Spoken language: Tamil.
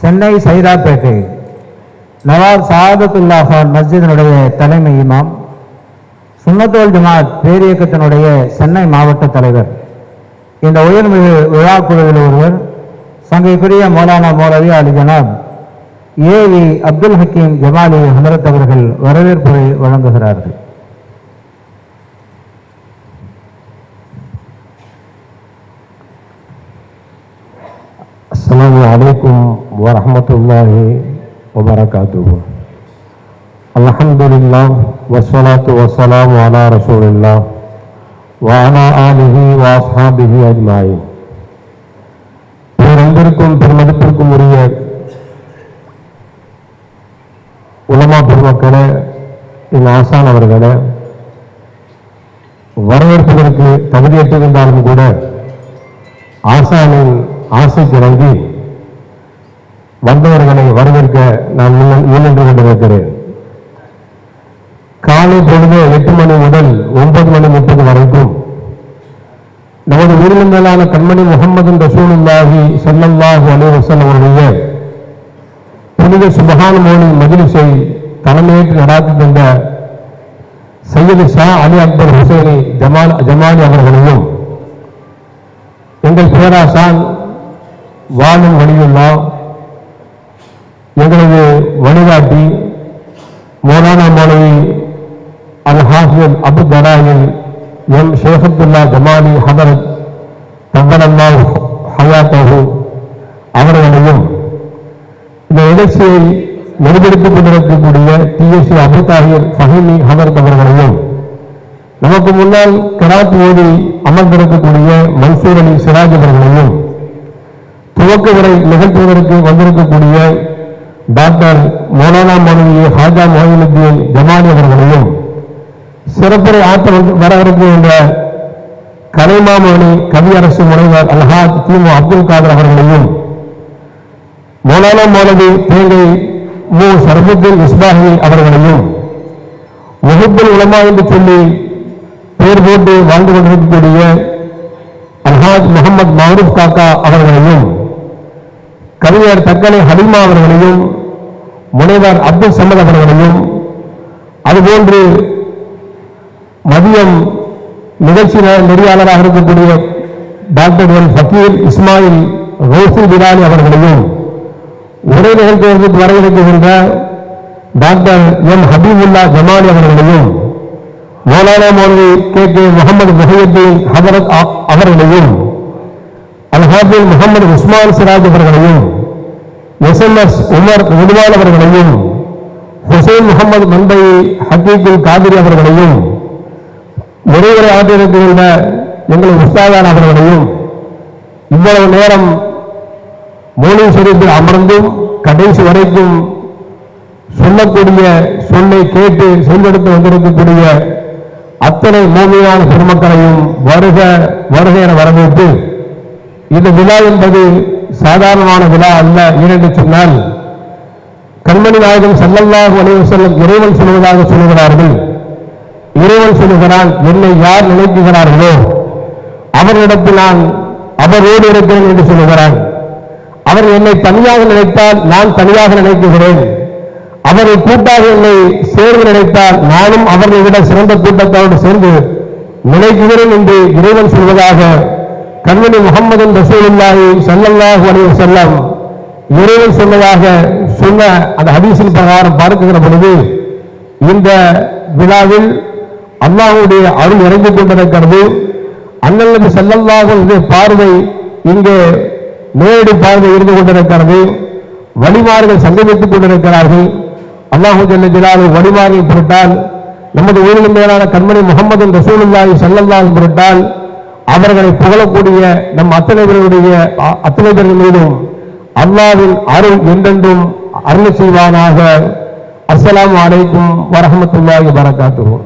சென்னை சைதாப்பேட்டை நவாப் சாதத்துல்லா கான் மஸ்ஜிதினுடைய தலைமை இமாம் சுண்ணத்தோல் ஜமாத் பேரியக்கத்தினுடைய சென்னை மாவட்ட தலைவர். இந்த உயர்மிகு விழா குழுவில் ஒருவர் சங்கைக்குரிய மௌலானா மௌலவி அலி ஜனாப் ஏவி அப்துல் ஹக்கீம் ஜமாலி ஹமரத் அவர்கள் வரவேற்புரை வழங்குகிறார்கள். அஸ்லாம் வலைக்கும் வரமத்துல்லாஹி வபரகாத்து அலமதுல்லா வசலாத்து வசலாம் வாலா ரசூலில்லா வானா ஆலிஹி வாசாபிஹி அஜ்மாயி பேரன்பிற்கும் பெருமதிப்பிற்கும் உரிய உலமா பெருமக்களே என் ஆசான் அவர்களே வரவேற்பதற்கு தகுதியற்றிருந்தாலும் கூட ஆசானின் ஆசை இறங்கி வந்தவர்களை வரவேற்க நான் முன்னின்று கொண்டிருக்கிறேன் காலை பொழுது எட்டு மணி முதல் ஒன்பது மணி முப்பது வரைக்கும் நமது உயிரிழந்தலான கண்மணி முகமது ரசூலுல்லாஹி செல்லல்லாஹு அலைஹி அவருடைய புனித சுபகான மோனி மஜ்லிஸை தலைமையேற்று நடாத்தி தந்த சையது ஷா அலி அக்பர் ஹுசைனி ஜமால் ஜமாலி அவர்களையும் எங்கள் பேராசான் வாழும் வழியெல்லாம் எங்களது வழிகாட்டி மௌலானா மாணவி அல் ஹாஃபில் அபு தராயில் எம் ஷேஃபத்துல்லா ஜமானி ஹதரத் தங்கலல்லா ஹயாத்தஹு அவர்களையும் இந்த நிகழ்ச்சியை நெருக்கடித்துக் கொண்டிருக்கக்கூடிய டிஎஸ்சி அபு ஃபஹிமி ஹதரத் அவர்களையும் நமக்கு முன்னால் கராத் ஓதி அமர்ந்திருக்கக்கூடிய மன்சூர் அலி சிராஜ் அவர்களையும் துவக்க உரை நிகழ்த்துவதற்கு வந்திருக்கக்கூடிய டாக்டர் மௌலானா மௌலவி ஹாஜா மொஹிலுத்தீன் ஜமானி அவர்களையும் சிறப்புரை ஆற்ற வந்து- வரவிருக்கின்ற கலைமாமணி கவியரசு முனைவர் அல்ஹாத் திமு அப்துல் காதர் அவர்களையும் மௌலானா மௌலவி தேங்கை மு. சர்புத்தீன் இஸ்பாஹி அவர்களையும் முகப்பில் உலமா என்று சொல்லி பெயர் போட்டு வாழ்ந்து கொண்டிருக்கக்கூடிய அல்ஹாஜ் முகமது மஹரூப் காக்கா அவர்களையும் கவிஞர் தக்கலை ஹலிமா அவர்களையும் முனைவர் அப்துல் சமத் அவர்களையும் அதுபோன்று மதியம் நிகழ்ச்சி நெறியாளராக இருக்கக்கூடிய டாக்டர் எல் ஃபக்கீர் இஸ்மாயில் ரோசி பிலாலி அவர்களையும் உரை நிகழ்த்துவதற்கு வர டாக்டர் எம் ஹபீபுல்லா ஜமானி அவர்களையும் மௌலானா மௌலவி கே கே முகமது முஹியுத்தீன் ஹபரத் அவர்களையும் அல்ஹாபில் முகமது உஸ்மான் சிராஜ் அவர்களையும் S M S Umar Uduval அவர்களையும் ஹுசைன் முகமது மந்தை ஹக்கீக்குல் காதிரி அவர்களையும் நிறைவுரை ஆற்றியிருக்கின்ற எங்கள் உஸ்தாதான் அவர்களையும் இவ்வளவு நேரம் மோனி ஷெரீஃபில் அமர்ந்தும் கடைசி வரைக்கும் சொல்லக்கூடிய சொல்லை கேட்டு செயல்படுத்தி வந்திருக்கக்கூடிய அத்தனை மூமியான பெருமக்களையும் வருக வருக என வரவேற்று இந்த விழா என்பது சாதாரணமான விழா அல்ல ஏனென்று சொன்னால் கண்மணி நாயகம் செல்லல்லாக அலைஹி இறைவன் சொல்வதாக சொல்லுகிறார்கள் இறைவன் சொல்லுகிறான் என்னை யார் நினைக்குகிறார்களோ அவரிடத்தில் நான் அவரோடு இருக்கிறேன் என்று சொல்லுகிறான் அவர் என்னை தனியாக நினைத்தால் நான் தனியாக நினைக்குகிறேன் அவரை கூட்டாக என்னை சேர்ந்து நினைத்தால் நானும் அவர்களை விட சிறந்த கூட்டத்தோடு சேர்ந்து நினைக்குகிறேன் என்று இறைவன் சொல்வதாக கண்மணி முகமது ரசூலுல்லாஹி சல்லல்லாஹு அலைஹி வஸல்லம் இறைவன் சொன்னதாக சொன்ன அந்த ஹதீஸின் பிரகாரம் பார்க்கிற பொழுது இந்த விழாவில் அல்லாஹுடைய அருள் இறங்கிக் கொண்டிருக்கிறது. அண்ணன் நபி பார்வை இங்கே நேரடி பார்வை இருந்து கொண்டிருக்கிறது. வழிமார்கள் சங்கமித்துக் கொண்டிருக்கிறார்கள். அல்லாஹு ஜல்ல ஜலாலு வழிமார்கள் பொருட்டால் நமது உயிரிலும் மேலான கண்மணி முகமது ரசூலுல்லாஹி ஸல்லல்லாஹு பொருட்டால் அவர்களை புகழக்கூடிய நம் அத்தனை பேருடைய அத்தனை பேர் மீதும் அல்லாவின் அருள் என்றென்றும் அருள் செய்வானாக. அஸ்லாம் அலைக்கும் வரஹ்மத்துல்லாஹி வரகாத்துஹு